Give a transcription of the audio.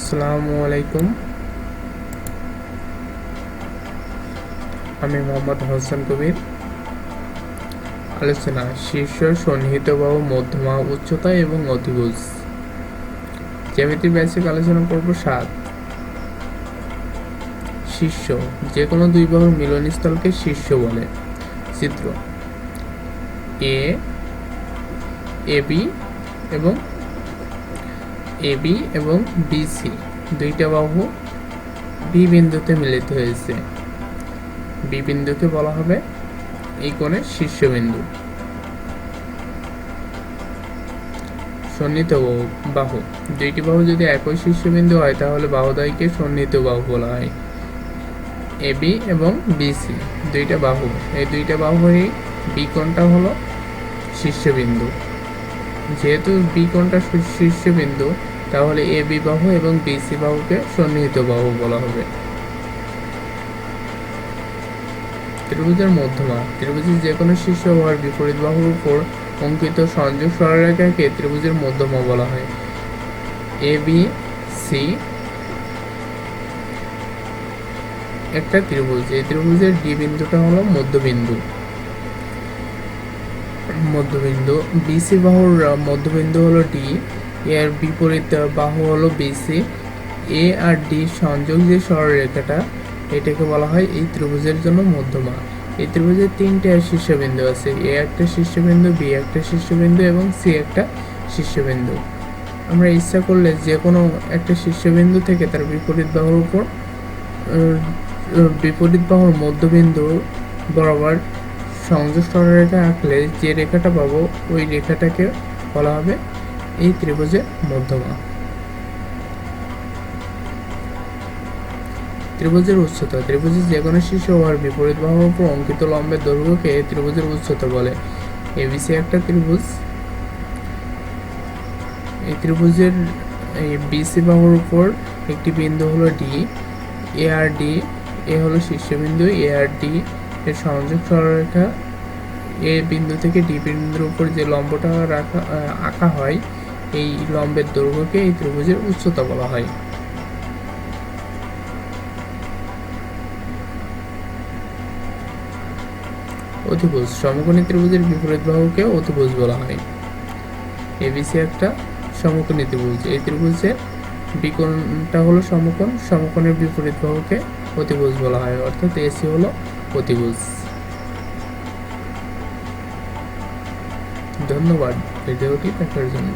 আসসালামু আমি মোহাম্মদ হোসেন কবির। আলোচনা শীর্ষ সন্নিহিত বাহু মধ্যমা উচ্চতা এবং অতিভুজ। জ্যামিতি বেসিক আলোচনা করব সাত। শীর্ষ যে কোনো দুই বাহুর মিলনস্থলকে শীর্ষ বলে। চিত্র, এ এ, বি এবং এ বি এবং বিসি দুইটা বাহু বি বিন্দুতে মিলিত হয়েছে। বি বিন্দুকে বলা হবে এই কোণের শীর্ষবিন্দু। সন্নিহিত বাহু। দুইটি বাহু যদি একই শীর্ষবিন্দু হয়, তাহলে বাহুদ্বয়কে সন্নিহিত বাহু বলা হয়। এ বি এবং বিসি দুইটা বাহু। এই দুইটা বাহুরই বি কোণটা হলো শীর্ষবিন্দু। যেহেতু বি কোণটা শীর্ষবিন্দু তাহলে এ বি বাহু এবং বিসি বাহুকে সন্নিহিত বাহু বলা হবে। ত্রিভুজের মধ্যমা। ত্রিভুজের যে কোনো শীর্ষ হওয়ার বিপরীত বাহুর উপর অঙ্কিত সংযোগ সরলরেখাকে ত্রিভুজের মধ্যমা বলা হয়। এ, বি, সি একটা ত্রিভুজ। এই ত্রিভুজের ডি বিন্দুটা হলো মধ্যবিন্দু। মধ্যবিন্দু। বিসি বাহুর মধ্যবিন্দু হলো ডি। এর বিপরীত বাহু হলো বিসি এ আর ডি সংযোগ যে সরলরেখাটা, এটাকে বলা হয় এই ত্রিভুজের জন্য মধ্যমা। এই ত্রিভুজের তিনটে শীর্ষবিন্দু আছে এ একটা শীর্ষবিন্দু বি একটা শীর্ষবিন্দু এবং সি একটা শীর্ষবিন্দু। আমরা ইচ্ছা করলে যে কোনো একটা শীর্ষবিন্দু থেকে তার বিপরীত বাহুর উপর বিপরীত বাহুর মধ্যবিন্দু বরাবর সংযোগ সরলরেখা আঁকলে যে রেখাটা পাবো, ওই রেখাটাকে বলা হবে এই ত্রিভুজের মধ্যমা। ত্রিভুজের উচ্চতা। ত্রিভুজের যে কোনো শীর্ষ হওয়ার বিপরীত বাহুর উপর অঙ্কিত লম্বের দৈর্ঘ্যকে ত্রিভুজের উচ্চতা বলে। এবিসি একটা ত্রিভুজ। এই ত্রিভুজের এই বিসি বাহুর উপর একটি বিন্দু হলো D A R D A হলো শীর্ষবিন্দু এ আর ডি এর সংযোগ সরলরেখা। এ বিন্দু থেকে ডি বিন্দুর উপর যে লম্বটা রাখা আঁকা হয় এই লম্বের দৈর্ঘ্যকে এই ত্রিভুজের উচ্চতা বলা হয়। অতিভুজ সমকোণী ত্রিভুজের বিপরীত বাহুকে অতিভুজ বলা হয়। এবিসি একটা সমকোণী ত্রিভুজ। এই ত্রিভুজের বিকোণটা হলো সমকোণ, সমকোণের বিপরীত বাহুকে অতিভুজ বলা হয়, অর্থাৎ এসি হলো অতিভুজ ধন্যবাদ ভিডিওটি দেখার জন্য।